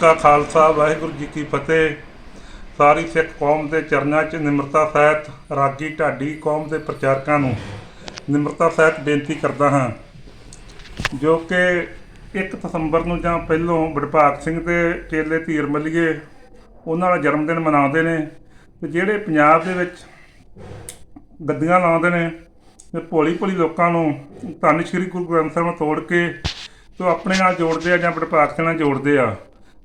ਕਾ ਖਾਲਸਾ, ਵਾਹਿਗੁਰੂ ਜੀ ਕੀ ਫਤਿਹ। ਸਾਰੀ ਸਿੱਖ ਕੌਮ ਦੇ ਚਰਨਾਂ 'ਚ ਨਿਮਰਤਾ ਸਹਿਤ ਰਾਗੀ ਢਾਡੀ ਕੌਮ ਦੇ ਪ੍ਰਚਾਰਕਾਂ ਨੂੰ ਨਿਮਰਤਾ ਸਹਿਤ ਬੇਨਤੀ ਕਰਦਾ ਹਾਂ, ਜੋ ਕਿ 1 ਦਸੰਬਰ ਨੂੰ ਜਾਂ ਪਹਿਲੋਂ ਵਡਭਾਗ ਸਿੰਘ ਦੇ ਚੇਲੇ ਧੀਰ ਮੱਲੀਏ ਉਹਨਾਂ ਦਾ ਜਨਮ ਦਿਨ ਮਨਾਉਂਦੇ ਨੇ ਤੇ ਜਿਹੜੇ ਪੰਜਾਬ ਦੇ ਵਿੱਚ ਗੱਦੀਆਂ ਲਾਉਂਦੇ ਨੇ ਤੇ ਭੋਲੀ ਭੋਲੀ ਲੋਕਾਂ ਨੂੰ ਧੰਨ ਸ਼੍ਰੀ ਗੁਰੂ ਗ੍ਰੰਥ ਸਾਹਿਬ ਨੂੰ ਤੋੜ ਕੇ ਤੇ ਆਪਣੇ ਨਾਲ ਜੋੜਦੇ ਆ ਜਾਂ ਵਡਭਾਗ ਸਿੰਘ ਨਾਲ ਜੋੜਦੇ ਆ।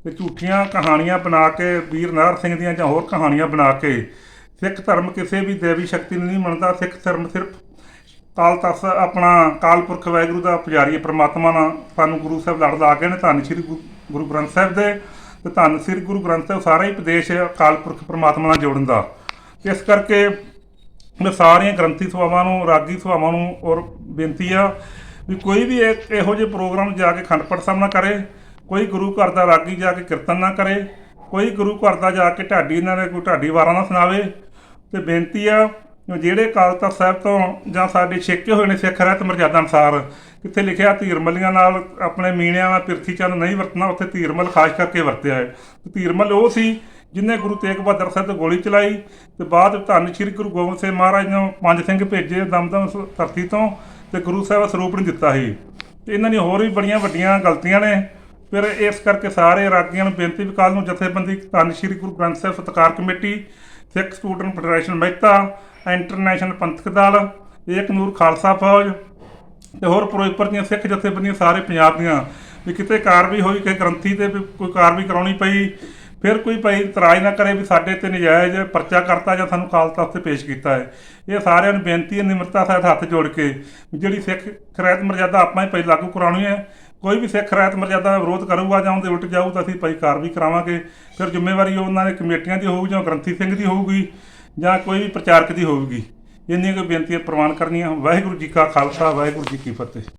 ਤੇ ਝੂਠੀਆਂ ਕਹਾਣੀਆਂ ਬਣਾ ਕੇ, ਵੀਰ ਨਾਰ ਸਿੰਘ ਦੀਆਂ ਜਾਂ ਹੋਰ ਕਹਾਣੀਆਂ ਬਣਾ ਕੇ, ਸਿੱਖ ਧਰਮ ਕਿਸੇ ਵੀ ਦੇਵੀ ਸ਼ਕਤੀ ਨੂੰ ਨਹੀਂ ਮੰਨਦਾ। ਸਿੱਖ ਧਰਮ ਸਿਰਫ ਕਾਲ ਤਸ ਆਪਣਾ ਕਾਲ ਪੁਰਖ ਵਾਹਿਗੁਰੂ ਦਾ ਪੁਜਾਰੀ ਹੈ, ਪ੍ਰਮਾਤਮਾ ਨਾਲ। ਸਾਨੂੰ ਗੁਰੂ ਸਾਹਿਬ ਲੜ ਲਾ ਕੇ ਨੇ, ਧੰਨ ਸ਼੍ਰੀ ਗੁਰੂ- ਗੁਰੂ ਗ੍ਰੰਥ ਸਾਹਿਬ ਦੇ ਤੇ ਧੰਨ ਸ੍ਰੀ ਗੁਰੂ ਗ੍ਰੰਥ ਸਾਹਿਬ ਸਾਰਾ ਹੀ ਉਪਦੇਸ਼ ਕਾਲ ਪੁਰਖ ਪ੍ਰਮਾਤਮਾ ਨਾਲ ਜੋੜਨ ਦਾ। ਇਸ ਕਰਕੇ ਮੈਂ ਸਾਰੀਆਂ ਗ੍ਰੰਥੀ ਸਭਾਵਾਂ ਨੂੰ, ਰਾਗੀ ਸਭਾਵਾਂ ਨੂੰ ਔਰ ਬੇਨਤੀ ਆ ਵੀ ਕੋਈ ਵੀ ਇੱਕ ਇਹੋ ਜਿਹੇ ਪ੍ਰੋਗਰਾਮ ਜਾ ਕੇ ਖੰਡ ਪਾਠ ਸਾਹਿਬ ਨਾ ਕਰੇ। ਕੋਈ ਗੁਰੂ ਘਰ ਦਾ ਰਾਗੀ ਜਾ ਕੇ ਕੀਰਤਨ ਨਾ ਕਰੇ, ਕੋਈ ਗੁਰੂ ਘਰ ਦਾ ਜਾ ਕੇ ਢਾਡੀ ਇਹਨਾਂ ਦੇ ਕੋਈ ਢਾਡੀ ਵਾਰਾਂ ਨਾ ਸੁਣਾਵੇ। ਤੇ ਬੇਨਤੀ ਆ ਜਿਹੜੇ ਅਕਾਲ ਤਖਤ ਸਾਹਿਬ ਤੋਂ ਜਾਂ ਸਾਡੇ ਛੇਕੇ ਹੋਏ ਨੇ ਸਿੱਖ ਰਹਿਤ ਮਰਜ਼ਾਦਾ ਅਨੁਸਾਰ ਕਿੱਥੇ ਲਿਖਿਆ ਧੀਰਮਲੀਆਂ ਨਾਲ ਆਪਣੇ ਮੀਣਿਆਂ ਨਾਲ ਪਿਰਥੀ ਚੰਦ ਨਹੀਂ ਵਰਤਣਾ, ਉੱਥੇ ਧੀਰਮਲ ਖਾਸ ਕਰਕੇ ਵਰਤਿਆ ਹੈ। ਧੀਰਮਲ ਉਹ ਸੀ ਜਿਨੇ ਗੁਰੂ ਤੇਗ ਬਹਾਦਰ ਸਾਹਿਬ ਤੇ ਗੋਲੀ ਚਲਾਈ ਤੇ ਬਾਅਦ ਧੰਨ ਸ਼੍ਰੀ ਗੁਰੂ ਗੋਬਿੰਦ ਸਿੰਘ ਮਹਾਰਾਜ ਨੂੰ ਪੰਜ ਸਿੰਘ ਭੇਜੇ ਦਮਦਮ ਧਰਤੀ ਤੋਂ ਤੇ ਗੁਰੂ ਸਾਹਿਬ ਸਰੂਪ ਨਹੀਂ ਦਿੱਤਾ ਸੀ। ਤੇ ਇਹਨਾਂ ਨੇ ਹੋਰ ਵੀ ਬੜੀਆਂ ਵੱਡੀਆਂ ਗਲਤੀਆਂ ਨੇ। ਫਿਰ ਇਸ ਕਰਕੇ ਸਾਰੇ ਰਾਗੀਆਂ ਨੂੰ ਬੇਨਤੀ ਵੀ ਕੱਲ੍ਹ ਨੂੰ ਜਥੇਬੰਦੀ ਧੰਨ ਸ਼੍ਰੀ Guru Granth Sahib Satkar committee, Sikh student federation Mehta, international Panthak Dal, ਏਕ ਨੂਰ ਖਾਲਸਾ ਫੌਜ ਤੇ ਹੋਰ ਫਿਰੋਜ਼ਪੁਰ ਦੀਆਂ ਸਿੱਖ ਜਥੇਬੰਦੀਆਂ ਸਾਰੇ ਪੰਜਾਬ ਦੀਆਂ ਵੀ ਕਿਤੇ ਕਾਰਵਾਈ ਹੋਈ ਕਿ ਗ੍ਰੰਥੀ ਤੇ ਵੀ ਕੋਈ ਕਾਰਵਾਈ ਕਰਾਉਣੀ ਪਈ, ਫਿਰ ਕੋਈ ਭਾਈ ਇਤਰਾਜ਼ ਨਾ ਕਰੇ ਵੀ ਸਾਡੇ ਤੇ ਨਜਾਇਜ਼ ਪਰਚਾ ਕਰਤਾ ਜਾਂ ਸਾਨੂੰ ਕਾਲ ਤਖਤ ਤੇ ਪੇਸ਼ ਕੀਤਾ ਹੈ। ਇਹ ਸਾਰਿਆਂ ਨੂੰ ਬੇਨਤੀ ਹੈ ਨਿਮਰਤਾ ਸਹਿਤ ਹੱਥ ਜੋੜ ਕੇ ਜਿਹੜੀ ਸਿੱਖ ਖਰੈਤ ਮਰਜ਼ਾਦਾ ਆਪਾਂ ਹੀ ਪਹਿਲਾਂ ਲਾਗੂ ਕਰਾਉਣੀ ਹੈ ਕੋਈ ਵੀ ਸਿੱਖ ਰਾਇਤ ਮਰਜ਼ਾਦਾ ਦਾ ਵਿਰੋਧ ਕਰੂਗਾ ਜਾਂ ਉਹਦੇ ਉਲਟ ਜਾਊ ਤਾਂ ਅਸੀਂ ਭਾਈ ਕਾਰਵਾਈ ਕਰਾਵਾਂਗੇ। ਫਿਰ ਜ਼ਿੰਮੇਵਾਰੀ ਉਹਨਾਂ ਦੇ ਕਮੇਟੀਆਂ ਦੀ ਹੋਊਗੀ ਜਾਂ ਗ੍ਰੰਥੀ ਸਿੰਘ ਦੀ ਹੋਊਗੀ ਜਾਂ ਕੋਈ ਵੀ ਪ੍ਰਚਾਰਕ ਦੀ ਹੋਊਗੀ। ਇੰਨੀਆਂ ਕੁ ਬੇਨਤੀਆਂ ਪ੍ਰਵਾਨ ਕਰਨੀਆਂ। ਵਾਹਿਗੁਰੂ ਜੀ ਕਾ ਖਾਲਸਾ, ਵਾਹਿਗੁਰੂ ਜੀ ਕੀ ਫਤਿਹ।